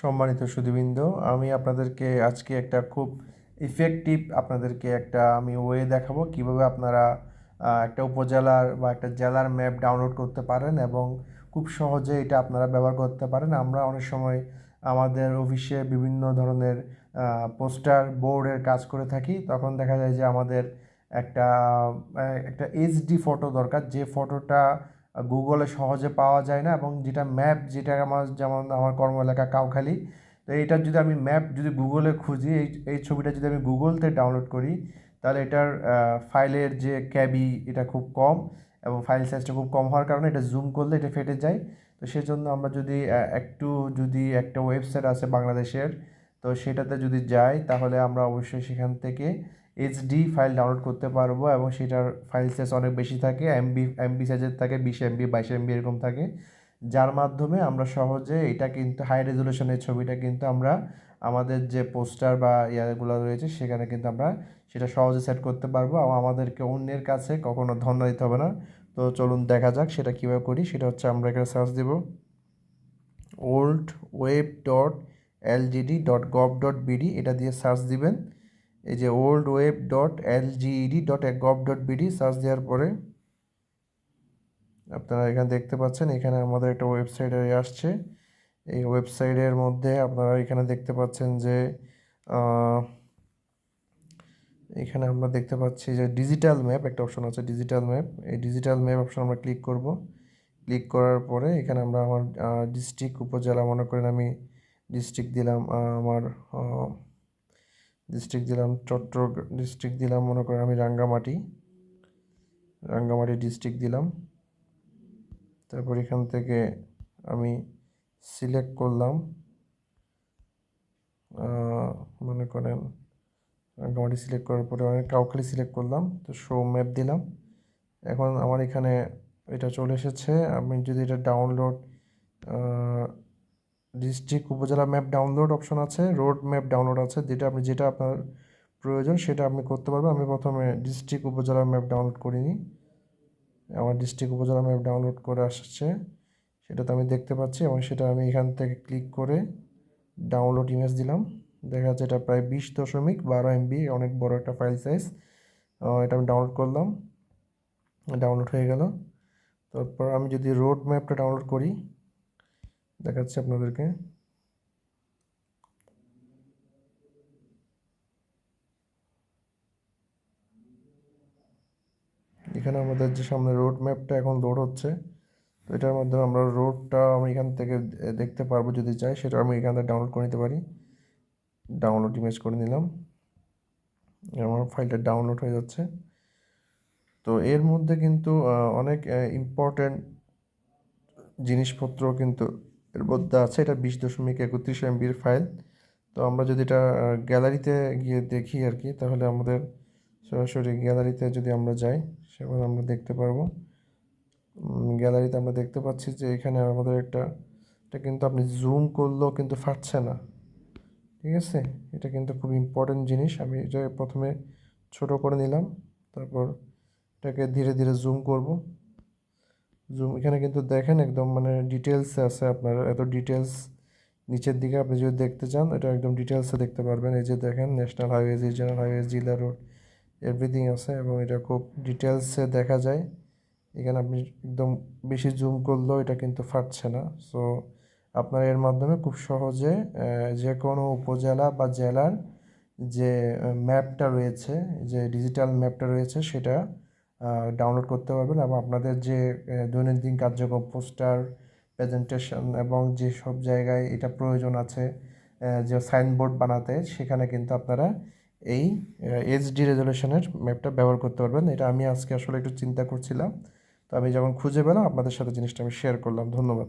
সম্মানিত সুধীবৃন্দ, আমি আপনাদেরকে আজকে একটা খুব ইফেক্টিভ আপনাদেরকে একটা আমি ওয়ে দেখাবো কীভাবে আপনারা একটা উপজেলার বা একটা জেলার ম্যাপ ডাউনলোড করতে পারেন এবং খুব সহজে এটা আপনারা ব্যবহার করতে পারেন। আমরা অনেক সময় আমাদের অফিসে বিভিন্ন ধরনের পোস্টার বোর্ডের কাজ করে থাকি। তখন দেখা যায় যে আমাদের একটা একটা এইচডি ফটো দরকার। যে ফটোটা গুগলে সহজে পাওয়া যায় না এবং যেটা ম্যাপ যেটা আমার যেমন আমার কর্ম এলাকা কাউখালি, তো এইটার যদি আমি ম্যাপ যদি গুগলে খুঁজি, এই এই ছবিটা যদি আমি গুগলতে ডাউনলোড করি, তাহলে এটার ফাইলের যে ক্যাবি এটা খুব কম এবং ফাইল সাইজটা খুব কম হওয়ার কারণে এটা জুম করলে এটা ফেটে যায়। তো সেজন্য আমরা যদি একটু যদি একটা ওয়েবসাইট আছে বাংলাদেশের, তো সেটাতে যদি যাই, তাহলে আমরা অবশ্যই সেখান থেকে এইচডি ফাইল ডাউনলোড করতে পারব এবং সেটার ফাইল সাইজ অনেক বেশি থাকে এমবি এমবি সাইজের থাকে, বিশ এমবি বাইশ এমবি এরকম থাকে। যার মাধ্যমে আমরা সহজে এটা কিন্তু হাই রেজলিউশনের ছবিটা কিন্তু আমরা আমাদের যে পোস্টার বা ইয়াগুলো রয়েছে, সেখানে কিন্তু আমরা সেটা সহজে সেট করতে পারব। এবং আমাদেরকে অন্যের কাছে কখনো ধন্য দিতে হবে না। তো চলুন দেখা যাক সেটা কীভাবে করি। সেটা হচ্ছে আমরা এখানে সার্চ দেব। Old web dot LGD dot gov dot BD এটা দিয়ে সার্চ দিবেন। এই যে old web dot L LGED dot gov dot BD search দেওয়ার পরে আপনারা এখানে দেখতে পাচ্ছেন, এখানে আমাদের একটা ওয়েবসাইট আসছে। এই ওয়েবসাইটের মধ্যে আপনারা এখানে দেখতে পাচ্ছেন যে এখানে আমরা দেখতে পাচ্ছি যে ডিজিটাল ম্যাপ একটা অপশন আছে ডিজিটাল ম্যাপ এই ডিজিটাল ম্যাপ অপশন আমরা ক্লিক করব। ক্লিক করার পরে এখানে আমরা আমার ডিস্ট্রিক্ট উপজেলা মনে করেন আমি ডিস্ট্রিক্ট দিলাম আমার ডিস্ট্রিক্ট দিলাম চট্টগ্রাম ডিস্ট্রিক্ট দিলাম, মনে করেন আমি রাঙ্গামাটি রাঙ্গামাটি ডিস্ট্রিক্ট দিলাম। তারপর এখান থেকে আমি সিলেক্ট করলাম মনে করেন রাঙ্গামাটি সিলেক্ট করার পরে আমি কাউখালি সিলেক্ট করলাম, তো শো ম্যাপ দিলাম। এখন আমার এখানে এটা চলে এসেছে, আমি যদি এটা download district upazila map download option আছে, রোড ম্যাপ ডাউনলোড আছে, যেটা আপনি, যেটা আপনার প্রয়োজন সেটা আপনি করতে পারবেন। আমি প্রথমে ডিস্ট্রিক্ট উপজেলা ম্যাপ ডাউনলোড করিনি আমার ডিস্ট্রিক্ট উপজেলা ম্যাপ ডাউনলোড করে আসছে। সেটা তো আমি দেখতে পাচ্ছি এবং সেটা আমি এখান থেকে ক্লিক করে ডাউনলোড ইমেজ দিলাম। দেখা যাচ্ছে এটা প্রায় বিশ দশমিক বারো এমবি অনেক বড় একটা ফাইল সাইজ এটা আমি ডাউনলোড করলাম। ডাউনলোড হয়ে গেল। তারপর আমি যদি রোড ম্যাপটা ডাউনলোড করি দেখাচ্ছি আপনাদেরকে। এখানে আমাদের যে সামনে রোড ম্যাপটা এখন লোড হচ্ছে তো এটার মাধ্যমে আমরা রোডটা আমি এখান থেকে দেখতে পারব যদি চাই, সেটা আমি এখান থেকে ডাউনলোড করে নিতে পারি। ডাউনলোড ইমেজ করে নিলাম। আমার ফাইলটা ডাউনলোড হয়ে যাচ্ছে। তো এর মধ্যে কিন্তু অনেক ইম্পর্ট্যান্ট জিনিসপত্র কিন্তু এর মধ্যে আছে, এটা বিশ দশমিক একত্রিশ এমবির ফাইল তো আমরা যদি এটা গ্যালারিতে গিয়ে দেখি আর কি, তাহলে আমাদের সরাসরি গ্যালারিতে যদি আমরা যাই সেখানে আমরা দেখতে পারব। গ্যালারিতে আমরা দেখতে পাচ্ছি যে এখানে আমাদের একটা, এটা কিন্তু আপনি জুম করলেও কিন্তু ফাটছে না। ঠিক আছে? এটা কিন্তু খুব ইম্পর্টেন্ট জিনিস। আমি এটা প্রথমে ছোট করে নিলাম, তারপর এটাকে ধীরে ধীরে জুম করব। জুম এখানে কিন্তু দেখেন একদম মানে ডিটেলসে আছে আপনার, এত ডিটেলস নিচের দিকে আপনি যদি দেখতে চান, এটা একদম ডিটেলসে দেখতে পারবেন। এই যে দেখেন ন্যাশনাল হাইওয়েজ রিজনাল হাইওয়েজ জিলা রোড এভরিথিং আছে এবং এটা খুব ডিটেলসে দেখা যায়। এখানে আপনি একদম বেশি জুম করলেও এটা কিন্তু ফাটছে না। সো আপনার এর মাধ্যমে খুব সহজে যে কোনো উপজেলা বা জেলার যে ম্যাপটা রয়েছে, যে ডিজিটাল ম্যাপটা রয়েছে, সেটা ডাউনলোড করতে পারবেন এবং আপনাদের যে দৈনন্দিন কার্যক্রম পোস্টার প্রেজেন্টেশন এবং যে সব জায়গায় এটা প্রয়োজন আছে যে সাইনবোর্ড বানাতে, সেখানে কিন্তু আপনারা এই এইচডি রেজলিউশনের ম্যাপটা ব্যবহার করতে পারবেন। এটা আমি আজকে আসলে একটু চিন্তা করছিলাম। তো আমি যখন খুঁজে পেলাম, আপনাদের সাথে জিনিসটা আমি শেয়ার করলাম। ধন্যবাদ।